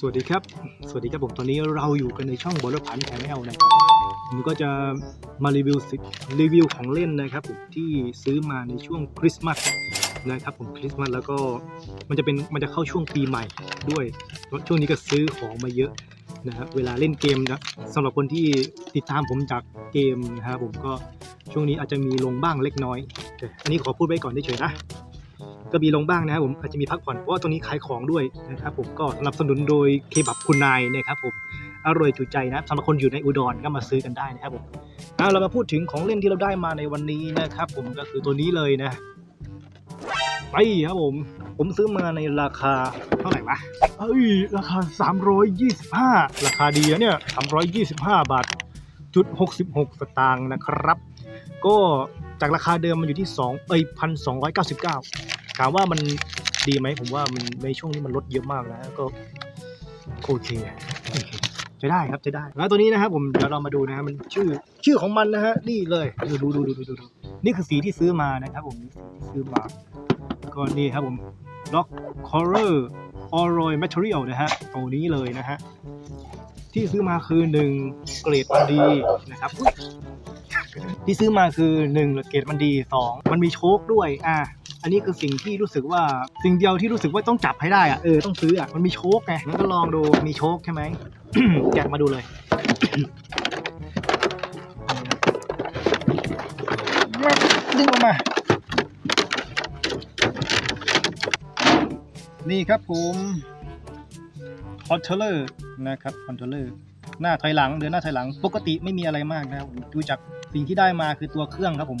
สวัสดีครับ สวัสดีครับผม ตอนนี้เราอยู่กันในช่องบอลพันแชนแนลนะครับผมก็จะมารีวิวสิรีวิวของเล่นนะครับผมที่ซื้อมาในช่วงคริสต์มาสนะครับผมคริสต์มาสแล้วก็มันจะเป็นมันจะเข้าช่วงปีใหม่ด้วย ช่วงนี้ก็ซื้อของมาเยอะนะครับเวลาเล่นเกมนะสำหรับคนที่ติดตามผมจากเกมนะครับผมก็ช่วงนี้อาจจะมีลงบ้างเล็กน้อยแต่อันนี้ขอพูดไว้ก่อนเฉยๆนะ ก็มีลงบ้างนะครับผมอาจจะมีพักผ่อนเพราะว่าตรงนี้ขายของด้วยนะครับผมก็สนับสนุนโดยเคบับคุณนายนะครับผมอร่อยจุใจนะสำหรับคนอยู่ในอุดรก็มาซื้อกันได้นะครับผมเอาเรามาพูดถึงของเล่นที่เราได้มาในวันนี้นะครับผมก็คือตัวนี้เลยนะไปครับผม ผมซื้อมาในราคาเท่าไหร่วะเอ้ยราคา 325 ราคาดีนะเนี่ย 325 บาทจุด66 สตางค์นะครับ ก็จากราคาเดิมมันอยู่ที่2เอ้ย1,299 ถามว่ามันดีไหมผมว่ามันในช่วงนี้มันลดเยอะมากนะก็โอเคจะได้ครับจะได้ แล้วตัวนี้นะครับผมเดี๋ยวเรามาดูนะฮะมันชื่อชื่อของมันนะฮะนี่เลยดูดูดูดูดูดูนี่คือสีที่ซื้อมานะครับผมที่ซื้อมาก็นี่ครับผม Rock Color Alloy Material นะฮะตัวนี้เลยนะฮะที่ซื้อมาคือหนึ่งเกรดมันดีนะครับที่ซื้อมาคือหนึ่งเกรดมันดีสองมันมีโชคด้วยอะ อันนี้คือสิ่งที่รู้สึกว่าสิ่งเดียวที่รู้สึกว่าต้องจับให้ได้อะเออต้องซื้ออะมันมีโชคไงงั้นก็ลองดูมีโชคใช่ไหม แกะมาดูเลยดึงออกมา นี่ครับผมคอนโทรลเลอร์นะครับคอนโทรลเลอร์หน้าถอยหลังเดินหน้าถอยหลัง ปกติไม่มีอะไรมากนะครับผมดูจากสิ่งที่ได้มาคือตัวเครื่องครับผม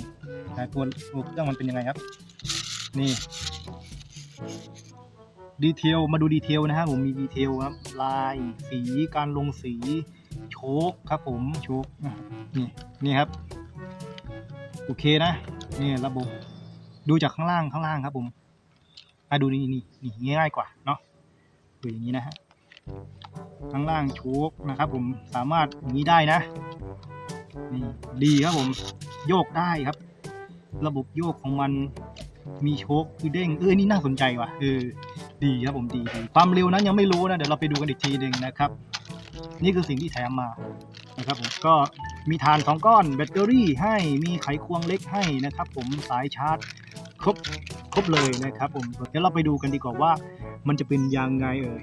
นะตัวตัวเครื่องมันเป็นยังไงครับ นี่ ดีเทล มาดูดีเทลนะครับผมมีดีเทลครับ ลาย สี การลงสี โชคครับผม โชคนี่ นี่ครับ โอเคนะ นี่ระบบ ดูจากข้างล่างข้างล่างครับผมอะดูนี่นี่นี่ง่ายกว่าเนาะดูอย่างนี้นะฮะข้างล่างโชคนะครับผมสามารถนี้ได้นะนี่ดีครับผม โยกได้ครับ ระบบโยกของมัน มีโชคคือเด้งเออนี่น่าสนใจว่ะเออดีครับผมดีดีความเร็วนั้นยังไม่รู้นะเดี๋ยวเราไปดูกันอีกทีหนึ่งนะครับ นี่คือสิ่งที่แถมมานะครับผมก็มีฐานสองก้อนแบตเตอรี่ให้มีไขควงเล็กให้นะครับ ผมสายชาร์จครบครบเลยนะครับ ผมเดี๋ยวเราไปดูกันดีกว่าว่า มันจะเป็นยังไงเอ่ย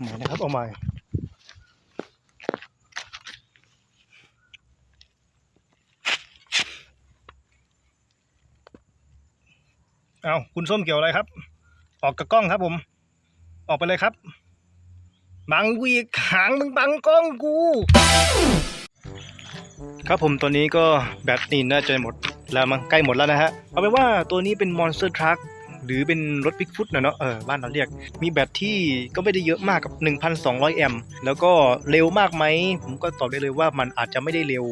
เอายเอาคุณส้มเกี่ยวอะไรครับ ออกกับกล้องครับผม ออกไปเลยครับ บังกูอีกหางมึงบังกล้องกู ครับผมตัวนี้ก็แบตนี่น่าจะหมดแล้วมั้งใกล้หมดแล้วนะฮะ เอาเป็นว่าตัวนี้เป็น Monster Truck หรือเป็นรถ Bigfoot นะเนาะเออบ้านเราเรียก มีแบตที่ก็ไม่ได้เยอะมากกับ 1,200 แอมป์แล้วก็เร็วมากไหม ผมก็ตอบได้เลยว่ามันอาจจะไม่ได้เร็ว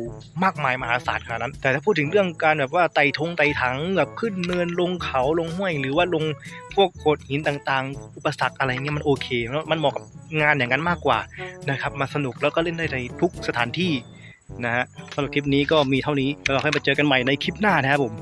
มากมายมหาศาลขนาดนั้น แต่ถ้าพูดถึงเรื่องการแบบว่าไต่ทงไต่ถังแบบขึ้นเนินลงเขาลงห้วย หรือว่าลงพวกโขดหินต่างๆ อุปสรรคอะไรเงี้ยมันโอเคมันเหมาะกับงานอย่างนั้นมากกว่านะครับมาสนุกแล้วก็เล่นได้ในทุกสถานที่นะฮะสำหรับคลิปนี้ก็มีเท่านี้แล้วเราค่อยมาเจอกันใหม่ในคลิปหน้านะครับผม